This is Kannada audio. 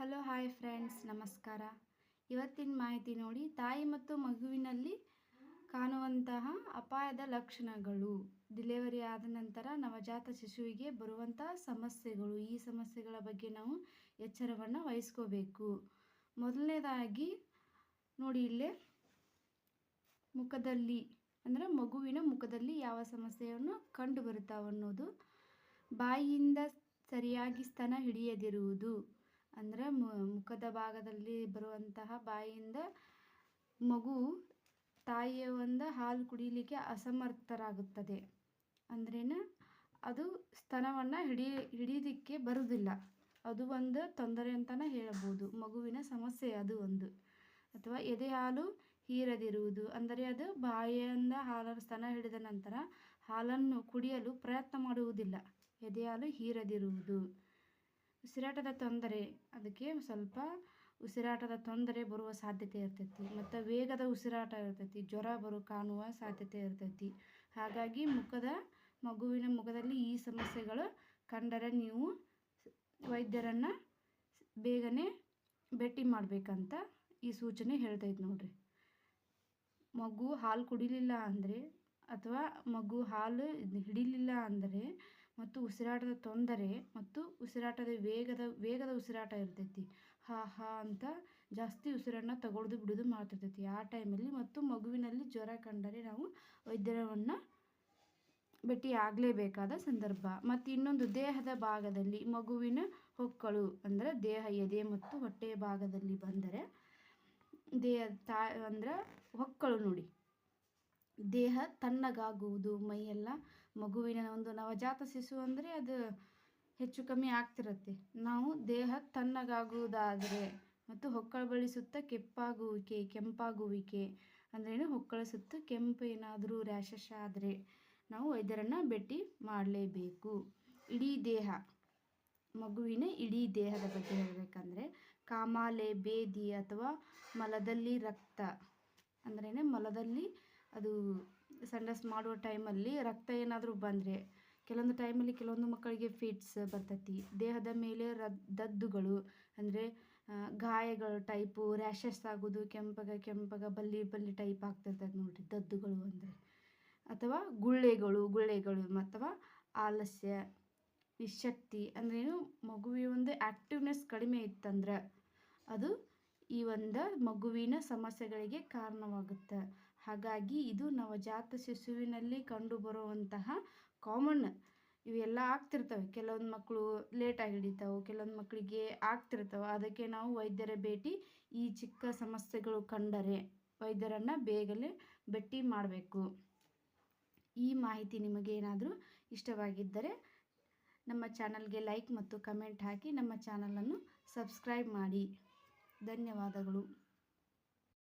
ಹಲೋ, ಹಾಯ್ ಫ್ರೆಂಡ್ಸ್, ನಮಸ್ಕಾರ. ಇವತ್ತಿನ ಮಾಹಿತಿ ನೋಡಿ, ತಾಯಿ ಮತ್ತು ಮಗುವಿನಲ್ಲಿ ಕಾಣುವಂತಹ ಅಪಾಯದ ಲಕ್ಷಣಗಳು. ಡಿಲೆವರಿ ಆದ ನಂತರ ನವಜಾತ ಶಿಶುವಿಗೆ ಬರುವಂತಹ ಸಮಸ್ಯೆಗಳು. ಈ ಸಮಸ್ಯೆಗಳ ಬಗ್ಗೆ ನಾವು ಎಚ್ಚರವನ್ನು ವಹಿಸ್ಕೋಬೇಕು. ಮೊದಲನೇದಾಗಿ ನೋಡಿ ಇಲ್ಲೇ, ಮುಖದಲ್ಲಿ, ಅಂದರೆ ಮಗುವಿನ ಮುಖದಲ್ಲಿ ಯಾವ ಸಮಸ್ಯೆಯನ್ನು ಕಂಡು ಅನ್ನೋದು. ಬಾಯಿಯಿಂದ ಸರಿಯಾಗಿ ಸ್ತನ ಹಿಡಿಯದಿರುವುದು. ಅಂದರೆ ಮುಖದ ಭಾಗದಲ್ಲಿ ಬರುವಂತಹ ಬಾಯಿಯಿಂದ ಮಗು ತಾಯಿಯ ಒಂದು ಹಾಲು ಕುಡಿಯಲಿಕ್ಕೆ ಅಸಮರ್ಥರಾಗುತ್ತದೆ. ಅಂದ್ರೇನು? ಅದು ಸ್ತನವನ್ನು ಹಿಡಿ ಹಿಡಿಯೋದಕ್ಕೆ ಬರುವುದಿಲ್ಲ ಅದು ಒಂದು ತೊಂದರೆ ಅಂತಲೇ ಹೇಳಬಹುದು ಮಗುವಿನ ಸಮಸ್ಯೆ ಅದು ಒಂದು. ಅಥವಾ ಎದೆ ಹಾಲು ಹೀರದಿರುವುದು. ಅಂದರೆ ಅದು ಬಾಯಿಯಿಂದ ಹಾಲನ್ನು, ಸ್ತನ ಹಿಡಿದ ನಂತರ ಹಾಲನ್ನು ಕುಡಿಯಲು ಪ್ರಯತ್ನ ಮಾಡುವುದಿಲ್ಲ. ಎದೆ ಹಾಲು ಹೀರದಿರುವುದು. ಉಸಿರಾಟದ ತೊಂದರೆ, ಅದಕ್ಕೆ ಸ್ವಲ್ಪ ಉಸಿರಾಟದ ತೊಂದರೆ ಬರುವ ಸಾಧ್ಯತೆ ಇರ್ತೈತಿ. ಮತ್ತು ವೇಗದ ಉಸಿರಾಟ ಇರ್ತೈತಿ, ಜ್ವರ ಬರೋ ಕಾಣುವ ಸಾಧ್ಯತೆ ಇರ್ತೈತಿ. ಹಾಗಾಗಿ ಮುಖದ, ಮಗುವಿನ ಮುಖದಲ್ಲಿ ಈ ಸಮಸ್ಯೆಗಳು ಕಂಡರೆ ನೀವು ವೈದ್ಯರನ್ನು ಬೇಗನೆ ಭೇಟಿ ಮಾಡಬೇಕಂತ ಈ ಸೂಚನೆ ಹೇಳ್ತೈತೆ ನೋಡ್ರಿ. ಮಗು ಹಾಲು ಕುಡಿಲಿಲ್ಲ ಅಂದರೆ ಅಥವಾ ಮಗು ಹಾಲು ಹಿಡಿಲಿಲ್ಲ ಅಂದರೆ ಮತ್ತು ಉಸಿರಾಟದ ತೊಂದರೆ ಮತ್ತು ಉಸಿರಾಟದ ವೇಗದ ವೇಗದ ಉಸಿರಾಟ ಇರ್ತೈತಿ. ಹಾ ಹಾ ಅಂತ ಜಾಸ್ತಿ ಉಸಿರನ್ನು ತಗೊಳ್ದು ಬಿಡೋದು ಮಾಡ್ತಿರ್ತೈತಿ ಆ ಟೈಮಲ್ಲಿ ಮತ್ತು ಮಗುವಿನಲ್ಲಿ ಜ್ವರ ಕಂಡರೆ ನಾವು ವೈದ್ಯರನ್ನು ಭೇಟಿ ಆಗಲೇಬೇಕಾದ ಸಂದರ್ಭ. ಮತ್ತು ಇನ್ನೊಂದು ದೇಹದ ಭಾಗದಲ್ಲಿ ಮಗುವಿನ ಹೊಕ್ಕಳು ಅಂದರೆ ದೇಹ, ಎದೆ ಮತ್ತು ಹೊಟ್ಟೆಯ ಭಾಗದಲ್ಲಿ ಬಂದರೆ ದೇಹ ತಾ, ಅಂದ್ರೆ ಹೊಕ್ಕಳು ನೋಡಿ. ದೇಹ ತಣ್ಣಗಾಗುವುದು, ಮೈಯೆಲ್ಲ ಮಗುವಿನ ಒಂದು ನವಜಾತ ಶಿಶು ಅಂದರೆ ಅದು ಹೆಚ್ಚು ಕಮ್ಮಿ ಆಗ್ತಿರುತ್ತೆ. ನಾವು ದೇಹ ತಣ್ಣಗಾಗುವುದಾದರೆ ಮತ್ತು ಹೊಕ್ಕಳ ಬಳಿ ಸುತ್ತ ಕೆಪ್ಪಾಗುವಿಕೆ, ಕೆಂಪಾಗುವಿಕೆ ಹೊಕ್ಕಳ ಸುತ್ತ ಕೆಂಪು ಏನಾದರೂ ರ್ಯಾಷಸ್ ಆದರೆ ನಾವು ವೈದ್ಯರನ್ನು ಭೇಟಿ ಮಾಡಲೇಬೇಕು. ಇಡೀ ದೇಹ, ಮಗುವಿನ ಇಡೀ ದೇಹದ ಬಗ್ಗೆ ಹೇಳಬೇಕಂದ್ರೆ ಕಾಮಾಲೆ, ಬೇದಿ ಅಥವಾ ಮಲದಲ್ಲಿ ರಕ್ತ ಅಂದ್ರೇ ಮಲದಲ್ಲಿ ಅದು ಸಂಡಸ್ ಮಾಡುವ ಟೈಮಲ್ಲಿ ರಕ್ತ ಏನಾದರೂ ಬಂದರೆ ಕೆಲವೊಂದು ಟೈಮಲ್ಲಿ ಕೆಲವೊಂದು ಮಕ್ಕಳಿಗೆ ಫಿಟ್ಸ್ ಬರ್ತೈತಿ. ದೇಹದ ಮೇಲೆ ದದ್ದುಗಳು ಅಂದರೆ ಗಾಯಗಳು ಟೈಪು ರ್ಯಾಷಸ್ ಆಗೋದು, ಕೆಂಪಗ ಕೆಂಪಗ ಬಲ್ಲಿ ಬಲ್ಲಿ ಟೈಪ್ ಆಗ್ತಿರ್ತದೆ ನೋಡಿರಿ. ದದ್ದುಗಳು ಅಂದರೆ ಅಥವಾ ಗುಳ್ಳೆಗಳು ಗುಳ್ಳೆಗಳು ಅಥವಾ ಆಲಸ್ಯ ನಿಶಕ್ತಿ ಏನು? ಮಗುವಿ ಒಂದು ಆ್ಯಕ್ಟಿವ್ನೆಸ್ ಕಡಿಮೆ ಇತ್ತಂದ್ರೆ ಅದು ಈ ಒಂದು ಮಗುವಿನ ಸಮಸ್ಯೆಗಳಿಗೆ ಕಾರಣವಾಗುತ್ತೆ. ಹಾಗಾಗಿ ಇದು ನವಜಾತ ಶಿಶುವಿನಲ್ಲಿ ಕಂಡುಬರುವಂತಹ ಕಾಮನ್ ಇವೆಲ್ಲ ಆಗ್ತಿರ್ತವೆ. ಕೆಲವೊಂದು ಮಕ್ಕಳು ಲೇಟಾಗಿ ಹಿಡಿತಾವೆ, ಕೆಲವೊಂದು ಮಕ್ಕಳಿಗೆ ಆಗ್ತಿರ್ತವೆ. ಅದಕ್ಕೆ ನಾವು ವೈದ್ಯರ ಭೇಟಿ, ಈ ಚಿಕ್ಕ ಸಮಸ್ಯೆಗಳು ಕಂಡರೆ ವೈದ್ಯರನ್ನು ಬೇಗನೆ ಭೇಟಿ ಮಾಡಬೇಕು. ಈ ಮಾಹಿತಿ ನಿಮಗೆ ಏನಾದರೂ ಇಷ್ಟವಾಗಿದ್ದರೆ ನಮ್ಮ ಚಾನಲ್ಗೆ ಲೈಕ್ ಮತ್ತು ಕಮೆಂಟ್ ಹಾಕಿ ನಮ್ಮ ಚಾನಲನ್ನು ಸಬ್ಸ್ಕ್ರೈಬ್ ಮಾಡಿ. ಧನ್ಯವಾದಗಳು.